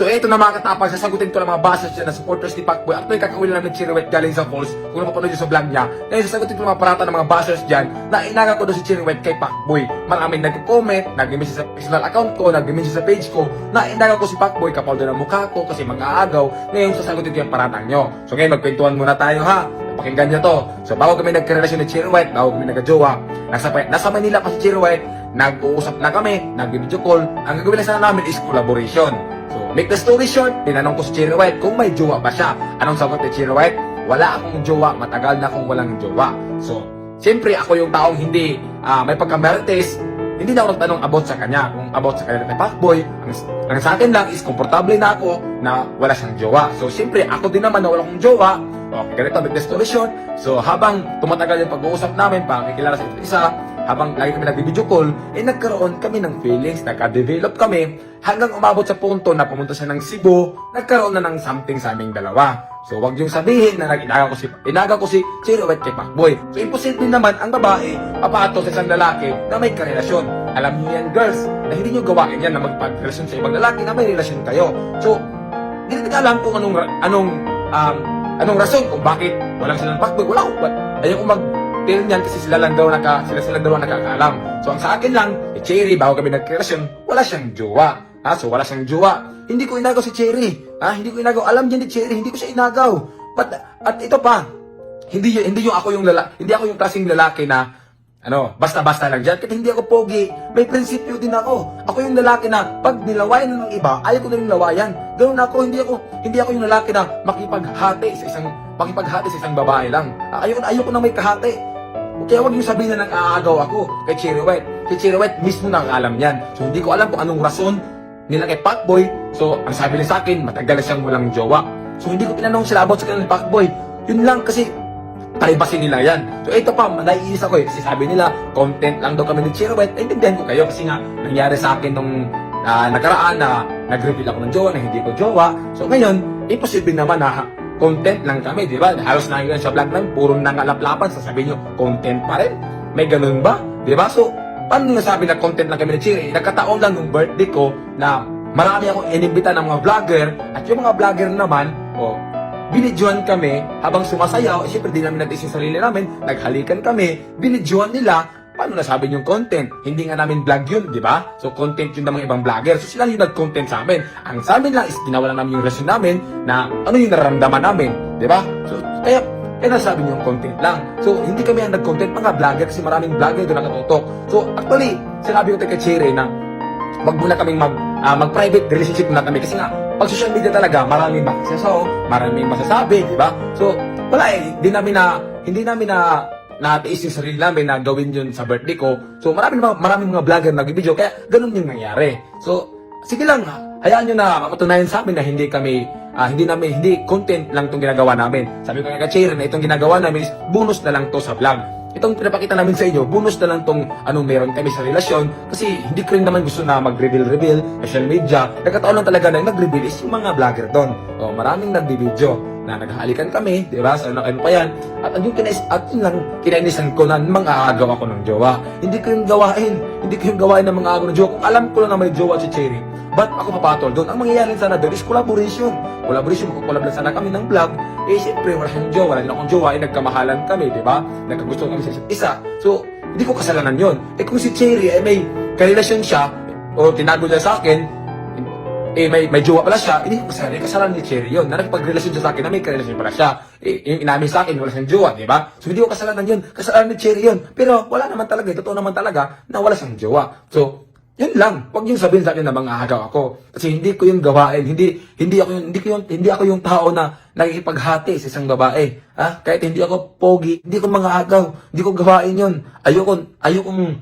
So ito na mga katapang, sasagutin ko lang mga bases dyan na supporters ni Pacboy. At ito kakawin lang ng Chiriwet galing sa Falls. Kung napapanood nyo sa vlog niya. Ngayon sasagutin ko mga parata ng mga bases dyan na inaga ko doon si Chiriwet kay Pacboy. Maraming nag-comment, nag-message sa personal account ko, nag-message sa page ko na inaga ko si Pacboy kapal doon ang mukha ko kasi mga agaw. Ngayon sasagutin ko yung paratang nyo. So ngayon magkwentuhan muna tayo ha. Pakinggan nyo to. So bago kami nagkarelasyon ni Chiriwet, bago kami nagka-jowa, nasa, nasa Manila pa si Chiriwet, nag-uusap na kami, nag-video call. Ang gagawin lang sana namin is collaboration. So, make the story short, tinanong ko si Cherry White kung may jowa ba siya. Anong sagot ni Cherry White? Wala akong jowa, matagal na akong walang jowa. So, siyempre ako yung taong hindi ah, may pagkamerites, hindi na ako nagtanong about sa kanya, kung about sa kanya ni Pacboy. Ang, ang sa akin lang is komportable na ako na wala siyang jowa. So, siyempre ako din naman na wala akong jowa. Okay, ganito, make the story short. So, habang tumatagal yung pag-uusap namin, pakikilala sa isa, habang lagi kami nag-video call, eh nagkaroon kami ng feelings, nagka-develop kami, hanggang umabot sa punto na pumunta siya ng Cebu, nagkaroon na ng something sa aming dalawa. So, wag yung sabihin na nag-inaga ko si, inaga ko si Chirowet kay Pacboy. So, imposible naman ang babae, papato sa isang lalaki na may karelasyon. Alam niyo yan, girls, na hindi niyo gawain yan na magpag-relasyon sa ibang lalaki na may relasyon kayo. So, hindi natin alam kung anong, anong, um, anong rason kung bakit walang silang Pacboy. Wala ko, ayaw ko mag, Pero niyan kasi sila lang daw naka, sila sila daw nakakaalam. So ang sa akin lang, si Cherry bago kami nagkarelasyon, wala siyang jowa. Ha? So wala siyang jowa. Hindi ko inagaw si Cherry. Ha? Hindi ko inagaw. Alam niya ni Cherry, hindi ko siya inagaw. But, at ito pa, hindi hindi yung ako yung lala, hindi ako yung klaseng lalaki na ano, basta-basta lang dyan. Kasi hindi ako pogi. May prinsipyo din ako. Ako yung lalaki na pag nilawayan ng iba, ayaw ko na rin lawayan. Ganun ako, hindi ako, hindi ako yung lalaki na makipaghati sa isang, makipaghati sa isang babae lang. Ayaw, ayaw ko na may kahati. Kaya huwag yung sabihin na nag-aagaw ako kay Cherry White. Kay Cherry White mismo na ang alam yan. So hindi ko alam kung anong rason nila kay Pacboy. So ang sabi nila sa akin, matagal na siyang walang jowa. So hindi ko tinanong sila about sa kanila ni Pacboy. Yun lang kasi privacy nila yan. So ito pa, naiinis ako eh. Kasi sabi nila, content lang daw kami ni Cherry White. Naintindihan ko kayo kasi nga nangyari sa akin nung ah, nakaraan na nag-reveal ako ng jowa na hindi ko jowa. So ngayon, imposible naman na content lang kami, di ba? Halos na yun sa vlog namin, puro nangalaplapan, sasabihin nyo, content pa rin. May ganun ba? Di ba? So, paano nasabi na content lang kami ni Cherry? Nagkataon lang nung birthday ko na marami akong inimbita ng mga vlogger at yung mga vlogger naman, oh, binidyohan kami habang sumasayaw. Eh, Siyempre, di namin natin yung sarili namin. Naghalikan kami. Binidyohan nila. Paano nasabi yung content? Hindi nga namin vlog yun, di ba? So, content yun ng mga ibang vlogger. So, sila yung nag-content sa amin. Ang sa amin lang is ginawa lang namin yung relasyon namin na ano yung nararamdaman namin, di ba? So, kaya, kaya nasabi niyo yung content lang. So, hindi kami ang nag-content, mga vlogger kasi maraming vlogger doon nakatutok. So, actually, sinabi ko kay na wag muna kaming mag, ah, mag-private relationship muna kami kasi nga, pag social media talaga, maraming makiksasaw, maraming masasabi, di ba? So, wala eh, hindi namin na, hindi namin na natiis yung sarili namin na gawin yun sa birthday ko. So, maraming, maraming mga vlogger nag-video, kaya ganun yung nangyari. So, sige lang, hayaan nyo na matunayan sa amin na hindi kami, ah, hindi namin, hindi content lang itong ginagawa namin. Sabi ko kay Kachir na itong ginagawa namin is bonus na lang to sa vlog. Itong pinapakita namin sa inyo, bonus na lang tong anong meron kami sa relasyon kasi hindi ko rin naman gusto na mag-reveal-reveal, social media. Nagkataon lang talaga na nag-reveal is yung mga vlogger doon. O, maraming nag-video na naghahalikan kami, di ba? Sa ano, ano pa yan. At yung kinais, at yun lang, kinainisan ko na mga agaw ako ng jowa. Hindi ko yung gawain. Hindi ko yung gawain ng mga agaw ng jowa. Kung alam ko lang na may jowa si Cherry, ba't ako papatol doon? Ang mangyayari sana doon is collaboration. Collaboration, magkukolab lang sana kami ng vlog. Eh, siyempre, wala siyang jowa, wala din akong jowa, eh, nagkamahalan kami, di ba? Nagkagusto kami sa isa't isa. So, hindi ko kasalanan yon. Eh, kung si Cherry, eh, may karelasyon siya, o tinago niya sa akin, eh may may jowa pala siya, hindi ko kasalanan, kasalanan ni Cherry yun. Na nakipagrelasyon siya sa akin na may karelasyon pala siya. Eh, yung inamin sa akin, wala siyang jowa, di ba? So hindi ko kasalanan yun, kasalanan ni Cherry yun. Pero wala naman talaga, totoo naman talaga na wala siyang jowa. So, yun lang. Huwag yung sabihin sa akin na mga agaw ako. Kasi hindi ko yung gawain. Hindi hindi ako yung hindi ko yung hindi ako yung tao na nakikipaghati sa isang babae. Ha? Kahit hindi ako pogi, hindi ko mga agaw. Hindi ko gawain yun. Ayoko ayokong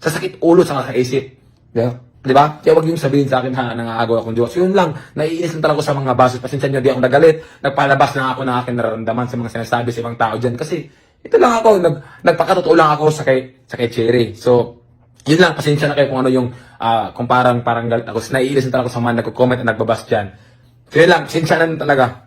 sasakit ulo sa kakaisip. Ba? Di ba? Kaya wag yung sabihin sa akin ha, nangagawa akong Diyos. Yun lang, naiinis lang talaga ako sa mga basos. Pasensya nyo, di ako nagalit. Nagpalabas lang ako ng aking nararamdaman sa mga sinasabi sa ibang tao dyan. Kasi, ito lang ako, nag, nagpakatotoo lang ako sa kay, sa kay Cherry. So, yun lang, pasensya na kayo kung ano yung, ah, kung parang, parang galit ako. Naiinis lang talaga ako sa mga nagko-comment at nagbabas dyan. So, yun lang, pasensya na talaga.